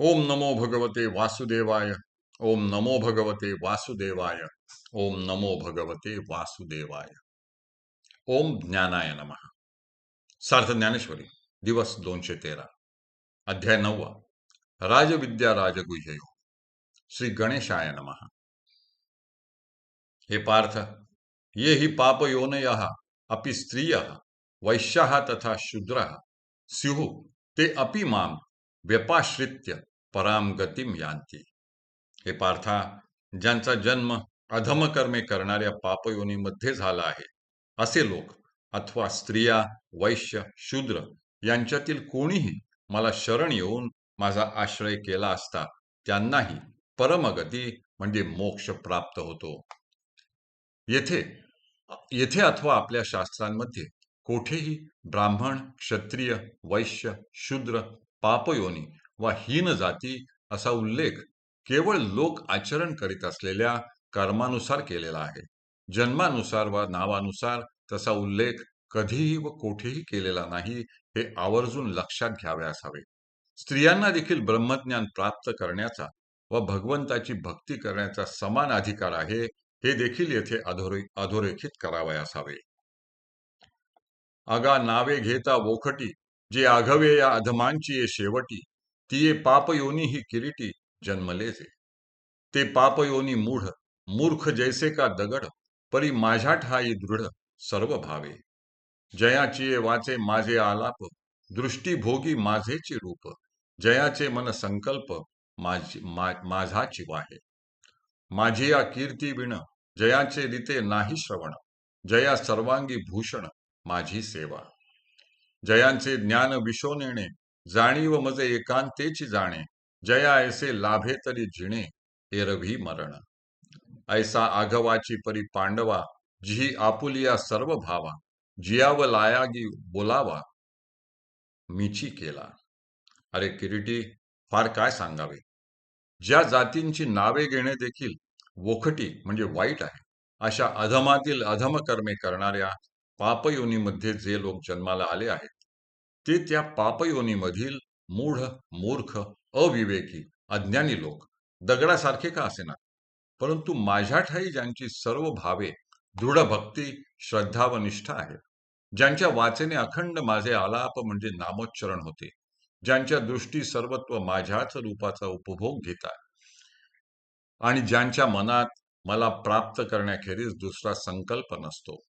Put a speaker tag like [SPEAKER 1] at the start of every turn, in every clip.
[SPEAKER 1] ओम नमो भगवते वासुदेवाय। ओम नमो भगवते वासुदेवाय। ओम नमो भगवते वासुदेवाय। ओम ज्ञानाय नम। सार्थ ज्ञानेश्वरी, दिवस दोनशे तेरा। अध्याय नववा। राजविद्या राजगुह्य श्री गणेशाय नमः। हे पार्थ, ये हि पापयोनय, अपि स्त्रिय, वैश्या तथा शूद्र, स्यु, ते अपि माम व्यपाश्रित्य पराम गतीम यांती. हे पार्था ज्यांचा जन्म अधमकर्मे करणाऱ्या पापयोनीमध्ये झाला आहे असे लोक अथवा स्त्रिया वैश्य शूद्र यांच्यातील कोणीही मला शरण येऊन माझा आश्रय केला असता त्यांनाही परमगती म्हणजे मोक्ष प्राप्त होतो. येथे येथे अथवा आपल्या शास्त्रांमध्ये कोठेही ब्राह्मण क्षत्रिय वैश्य शूद्र पापयोनी वा हीन जाती असा उल्लेख केवळ लोक आचरण करीत असलेल्या कर्मानुसार केलेला आहे. जन्मानुसार वा नावानुसार तसा उल्लेख कधीही व कोठेही केलेला नाही हे आवर्जून लक्षात घ्यावयास हवे स्त्रियांना देखील ब्रह्मज्ञान प्राप्त करण्याचा व भगवंताची भक्ती करण्याचा समान अधिकार आहे हे देखील येथे अधोरे अधोरेखित करावयास हवे अगा नावे घेता वोखटी जे आघवे या अधमांची ये शेवटी तिये पापयोनी ही किरीटी जन्मलेचे ते पापयोनी मूढ मूर्ख जैसे का दगड परी माझ्या ठाई दृढ सर्व भावे जयाची वाचे माझे आलाप दृष्टीभोगी माझेचे माझेची रूप जयाचे मन संकल्प माझी मा, माझाची वाहे. माझी या कीर्ती विण जयाचे रीते नाही श्रवण जया सर्वांगी भूषण माझी सेवा. जयांचे ज्ञान विशोनेणे जाणीव मजे एकांतेची जाणे जया ऐसे लाभे तरी जिणे एरवी मरण. ऐसा आघवाची परी पांडवा जी आपुलिया सर्व भावा जियाव लायागी बोलावा मीची केला. अरे किरीटी फार काय सांगावे? ज्या जातींची नावे घेणे देखील वोखटी म्हणजे वाईट आहे अशा अधमातील अधम कर्मे करणाऱ्या पापयोनीमध्ये जे लोक जन्माला आले आहेत ते त्या पापयोनीमधील मूढ मूर्ख अविवेकी अज्ञानी लोक. दगडासारखे का असेना? परंतु माझ्या ठाई ज्यांची सर्व भावे दृढ भक्ती श्रद्धा व निष्ठा आहे ज्यांच्या वाचेने अखंड माझे आलाप म्हणजे नामोच्चरण होते ज्यांच्या दृष्टी सर्वत्व माझ्याच रूपाचा उपभोग घेतात आणि ज्यांच्या मनात मला प्राप्त करण्याखेरीज दुसरा संकल्प नसतो.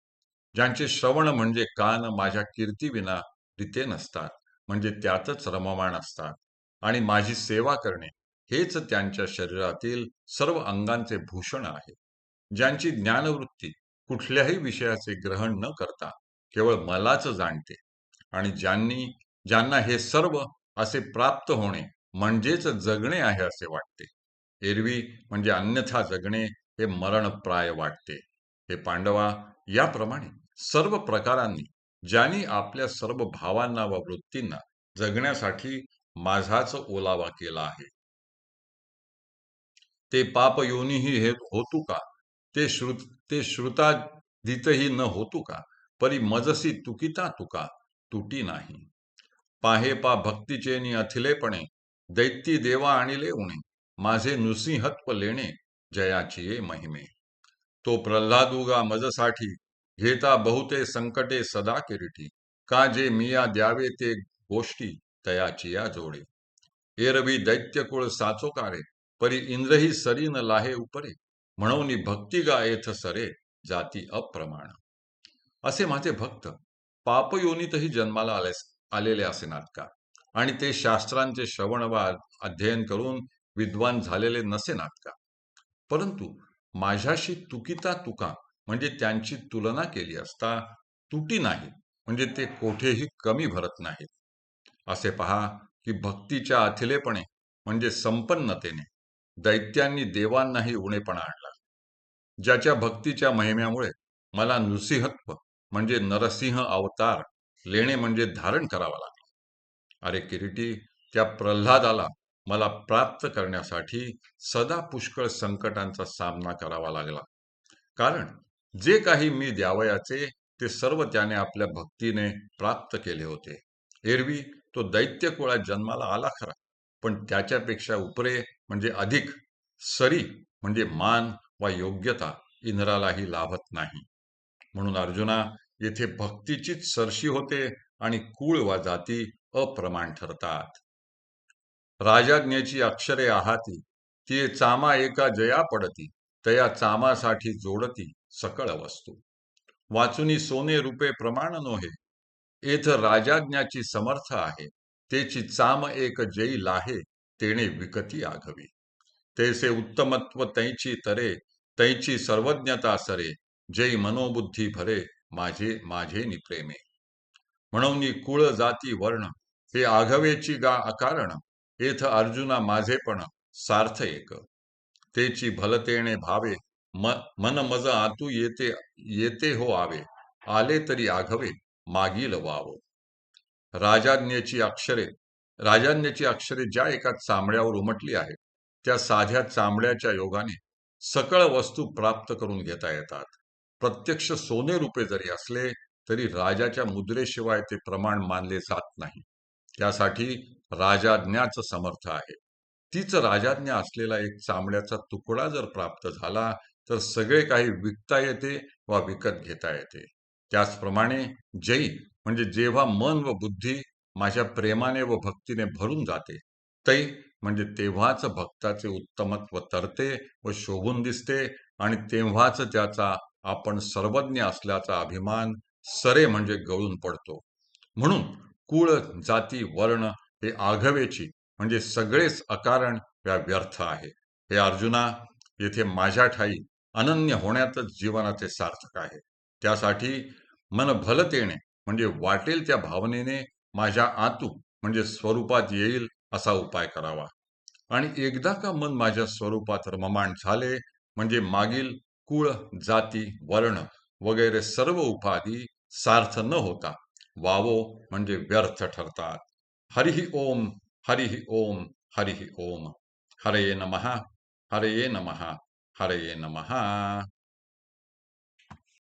[SPEAKER 1] ज्यांचे श्रवण म्हणजे कान माझ्या कीर्तीविना रिते नसतात. म्हणजे त्यातच रममाण असतात. आणि माझी सेवा करणे हेच त्यांच्या शरीरातील सर्व अंगांचे भूषण आहे. ज्यांची ज्ञानवृत्ती कुठल्याही विषयाचे ग्रहण न करता केवळ मलाच जाणते. आणि ज्यांनी ज्यांना हे सर्व असे प्राप्त होणे म्हणजेच जगणे आहे असे वाटते. एरवी म्हणजे अन्यथा जगणे हे मरणप्राय वाटते. हे पांडवा याप्रमाणे सर्व प्रकारांनी ज्यांनी आपल्या सर्व भावांना व वृत्तींना जगण्यासाठी माझाच ओलावा केला आहे. ते पाप योनीही हे होतू का? ते श्रुत ते श्रुताधितही न होतू का? परी मजसी तुकिता तुका तुटी नाही. पाहे पा भक्तीचेनी अथिलेपणे दैत्य देवा आणिले उणे माझे नृसिंहत्व लेणे जयाची महिमे. तो प्रल्हादुगा मजसाठी घेता बहुते संकटे सदा किरीटी. का जे मिया द्यावे ते गोष्टी तयाची या जोडे. एरवी दैत्यकुळ साचोकारे परी इंद्रही सरीन लाहे उपरे. म्हणून भक्ती गा येथ सरे जाती अप्रमाण. असे माझे भक्त पापयोनीतही जन्माला आले आलेले असे नाटका. आणि ते शास्त्रांचे श्रवण व अध्ययन करून विद्वान झालेले नसे नाटका. परंतु माझ्याशी तुकिता तुका म्हणजे त्यांची तुलना केली असता तुटी नाही म्हणजे ते कोठेही कमी भरत नाहीत. असे पहा की भक्तीच्या अथिलेपणे म्हणजे संपन्नतेने दैत्यांनी देवांनाही उणेपणा आणला. ज्याच्या भक्तीच्या महिम्यामुळे मला नृसिंहत्व म्हणजे नरसिंह अवतार लेणे म्हणजे धारण करावा लागला. अरे किरीटी त्या प्रल्हादाला मला प्राप्त करण्यासाठी सदा पुष्कळ संकटांचा सामना करावा लागला. कारण जे काही मी द्यावयाचे ते सर्व त्याने आपल्या भक्तीने प्राप्त केले होते. एरवी तो दैत्य कुळात जन्माला आला खरा पण त्याच्यापेक्षा उपरे म्हणजे अधिक सरी म्हणजे मान वा योग्यता इंद्रालाही लाभत नाही. म्हणून अर्जुना येथे भक्तीचीच सरशी होते आणि कुळ वा जाती अप्रमाण ठरतात. राजाज्ञेची अक्षरे आहाती ती चामा एका जया पडती तया चामासाठी जोडती सकळ वस्तू. वाचुनी सोने रुपे प्रमाण नोहे. येथ राजाज्ञाची समर्थ आहे. तेची चाम एक जयी लाहे तेणे विकती आघवी. तेसे उत्तमत्व तैची तरे तैची सर्वज्ञता सरे. जय मनोबुद्धी भरे माझे माझे निप्रेमे. म्हणून कुळ जाती वर्ण हे आघवेची गा अकारण येथ अर्जुना माझेपण सार्थ एक. तेची भलतेने भावे म मन मज आतू येते येते हो आवे आले तरी आघवे मागील वाव. राजाज्ञेची अक्षरे राजाज्ञेची अक्षरे ज्या एका चांबड्यावर उमटली आहेत त्या साध्या चांबड्याच्या योगाने सकळ वस्तू प्राप्त करून घेता येतात. प्रत्यक्ष सोने रूपे जरी असले तरी राजाच्या मुद्रेशिवाय ते प्रमाण मानले जात नाही. त्यासाठी राजाज्ञाच समर्थ आहे. तीच राजाज्ञा असलेला एक चांबड्याचा तुकडा जर प्राप्त झाला तर सगळे काही विकता येते वा विकत घेता येते. त्याचप्रमाणे जयी म्हणजे जेव्हा मन व बुद्धी माझ्या प्रेमाने व भक्तीने भरून जाते तै म्हणजे तेव्हाच भक्ताचे उत्तमत्व तरते व शोभून दिसते आणि तेव्हाच त्याचा आपण सर्वज्ञ असल्याचा अभिमान सरे म्हणजे गळून पडतो. म्हणून कुळ जाती वर्ण हे आघवेची म्हणजे सगळेच अकारण या व्यर्थ आहे. हे अर्जुना येथे माझ्या ठाई अनन्य होण्यातच जीवनाचे सार्थक आहे. त्यासाठी मन भलतेने म्हणजे वाटेल त्या भावनेने माझ्या आतू म्हणजे स्वरूपात येईल असा उपाय करावा. आणि एकदा का मन माझ्या स्वरूपात रममाण झाले म्हणजे मागील कुळ जाती वर्ण वगैरे सर्व उपाधी सार्थ न होता वावो म्हणजे व्यर्थ ठरतात. हरिही ओम हरिही ओम हरिही ओम. हरये नमः हरये नमहा हरये नमः।